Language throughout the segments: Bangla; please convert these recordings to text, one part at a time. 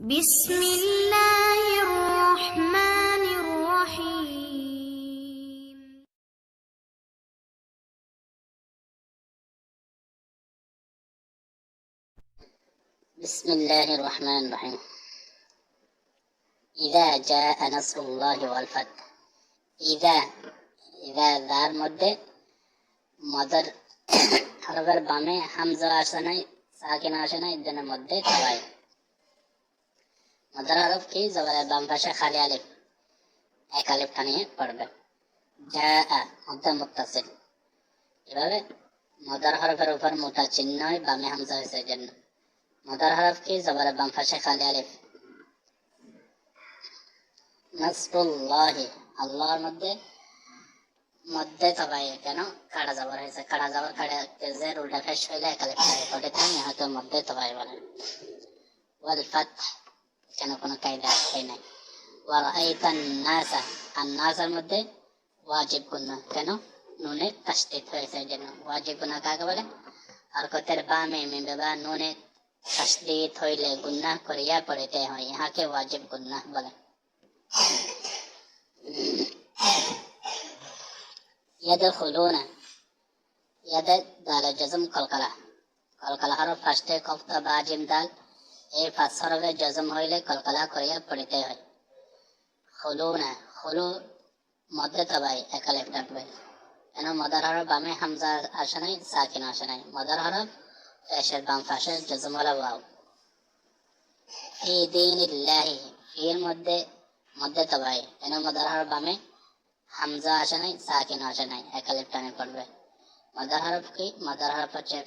بسم الله الرحمن الرحيم بسم الله الرحمن الرحيم إذا جاء نصر الله والفتح إذا إذا ذار মধ্যে মদর হরফের বামে হামজা আসে নাই সাকিন আসে নাই এর জন্য মধ্যে তবাই মদর হরফ কি? জবরের বাম পাশে খালি আলিফ। এক আলিফ টানিয়ে পড়বে। যা মধ্যে মুত্তাসিল। এভাবে মদর হরফের উপর মোটা চিহ্ন বামে হামজা হয়েছে জন্য মদার হরফ কি? জবরের বাম পাশে খালি আলিফ। নাসরুল্লাহি আল্লাহর মধ্যে মধ্যে তবাই কেন? কাড়া জবর হয়েছে। কাড়া জবর কাড়া জের উল্টা ফেস হইলে একালে ওটা তাই হয়তো মধ্যে তবাই বলে। ওয়াল ফাতহ কেন কোনো কায়দা হয় নাই। ওয়াল আইতান নাসা, আর ওয়াজিব গুন্না গুন্না কাকে বলে? আর কতের বামে মিমবে বা নুনে তসদিদ হইলে গুন্নাহ করিয়া পড়িতে হয় এই ফার্স্ট হরফে জজম হইলে কলকলা করিয়া পড়িতে হয়। খুলুনা খুলু মধ্যে তবাই একালেফ ডাকবে কেন মদার হরফ বামে হামজা আসে নাই সাকিন আসে নাই? মদার হরফ ফেসের বাম পাশে জজমলা ওয়াও ফি দীনিল্লাহি ফির মধ্যে মধ্যে তবাই কেন মদার হরফ বামে হামজা আসে নাই সাকিন আসে নাই? একালিফ টানে পড়বে মদার হরফ কি মদার হরফ হচ্ছে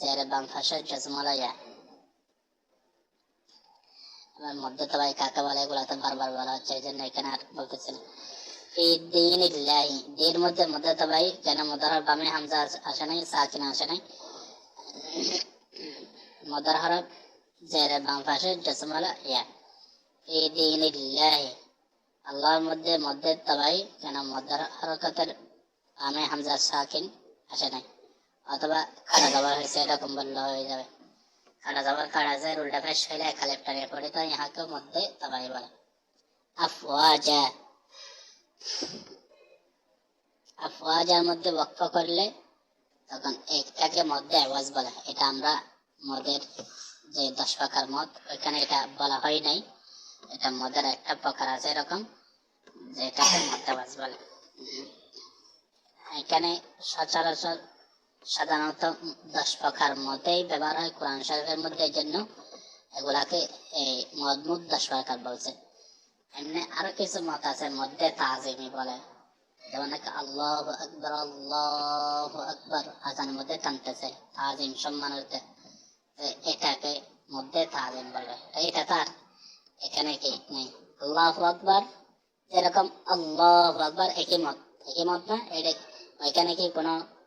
জেরে বাম পাশে জজমলা এবার মধ্যে তবাই কাকে বলে এগুলো তো বারবার বলা হচ্ছে, এই জন্য এখানে আর বলতেছি না। ফি দীনিল্লাহি দির মধ্যে মধ্যে তবাই কেন মদার হরফ বামে হামজা আসে নাই সাকিন আসে নাই। মদার হরফ জেরে বাম পাশে জসমলা ইয়া। ফি দীনিল্লাহি, আল্লাহর মধ্যে মধ্যে তবাই কেন মদার হরকতের বামে হামজা সাকিন আসে নাই। অথবা জবর হয়েছে, এরকম বললে হয়ে যাবে। খাড়া জবর খাড়া যায় উল্টা ফেস হইলে খালেপ টানিয়ে পড়ে তো ইহাকে মধ্যে তবাই বলে। আফওয়াজা। আফওয়াজার মধ্যে বক্ফ করলে তখন একটাকে মধ্যে আওয়াজ বলে এটা আমরা মদের যে দশ প্রকার মদ, ওইখানে এটা বলা হয় নাই। এটা মদের একটা প্রকার আছে এরকম, যেটাকে মধ্যে আওয়াজ বলে। এখানে সচরাচর সাধারণত দশ প্রকার মতেই ব্যবহার হয় কোরআন শরীফের মধ্যে এই জন্য। এগুলাকে এই মদমুদ দশ প্রকার বলছে। এমনি আরও কিছু মত আছে মধ্যে তাজিমি বলে। যেমন আল্লাহ আকবর আল্লাহ আকবর আজানের মধ্যে টানতেছে, তাজিম সম্মানার্থে। এটাকে মধ্যে তাজিম বলে। এটা তার। এখানে কি নেই? আল্লাহ আকবর, যেরকম আল্লাহ আকবর একই মত। একই মত না? এটা ওইখানে কি কোনো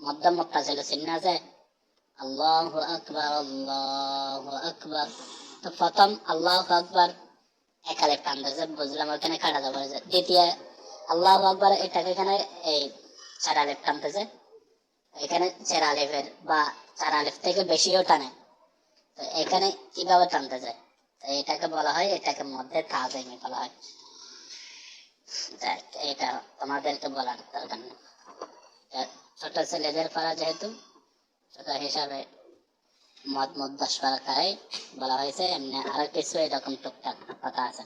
মধ্যম ছিল চিহ্ন আছে। আল্লাহ আকবর আল্লাহ আকবর। তো প্রথম আল্লাহ আকবর একালে টানতেছে বুঝলাম ওখানে কাটা যাব দ্বিতীয়, আল্লাহ আকবর, এটাকে এখানে এই চার আলিফ টানতেছে এখানে চার আলিফের বা চার আলিফ থেকে বেশিও টানে। তো এখানে কীভাবে টানতে যায়? তো এটাকে বলা হয়, এটাকে মধ্যে তাজিমি বলা হয়। এটা তোমাদেরকে বলার দরকার নেই। ছোট ছেলেদের যেহেতু হিসাবে বলা হয়েছে, এমনি আরও কিছু এরকম টুকটাক কথা আছে।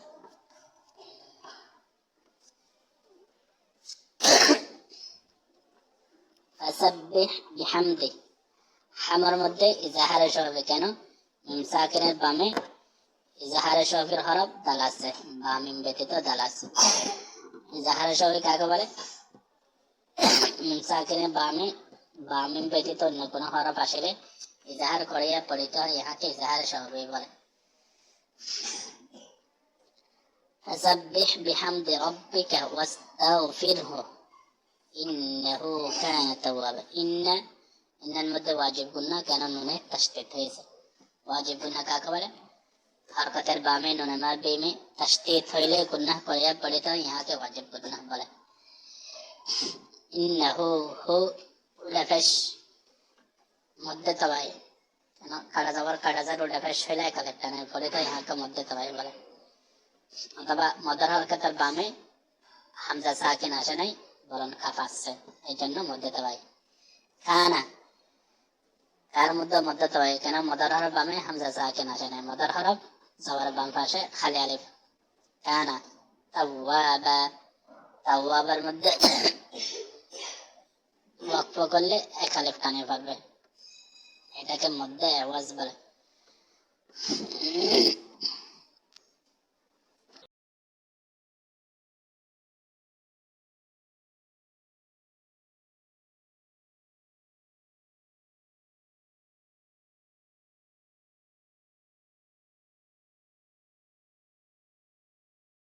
বিহামদি মধ্যে ইজাহারে সহবে কেন? সাকিনের বামে ইজাহারে হরফ দাল আছে বা মিম ব্যতীত দাল আছে ইজাহারে সহবে কাকে বলে? মিম সাকিনের বামে বা মিম ব্যতীত অন্য কোনো হরফ আসলে ইজাহার করিয়া পড়িত হয় ইহাকে ইজাহারে সহবে বলে فسبح بحمد ربك واستغفره إنه كان توابا إن إن المدة واجب قلنا كان نونه تشتت হয়েছে ওয়াজিব গুনাহ কাকে বলে হরকতের বামে নুনে মার বেমে তশদিদ হইলে গুনাহ করিয়া পড়ে তো ইহাকে ওয়াজিব গুনাহ বলে ইন্নাহু হু উলাফাশ মধ্যে তবাই কেন কাটা যাবার কাটা যায় রোডে ফের শৈলা একালের টানের ফলে তো ইহাকে মধ্যে তবাই বলে অথবা মদর হরকতের বামে হামজা সাকিন আসে নাই বরং খাফ আসছে এই জন্য মধ্যে তবাই কানা তার মধ্যে মধ্যে তবাই কেন মদর হরফ বামে হামজা সাকিন আসে নাই মদর হরফ জবর বাম পাশে খালি আলিফ কানা তাওয়াবা তাওয়াবার মধ্যে ওয়াকফ করলে এক আলিফ টানে পারবে এটাকে মধ্যে আওয়াজ বলে।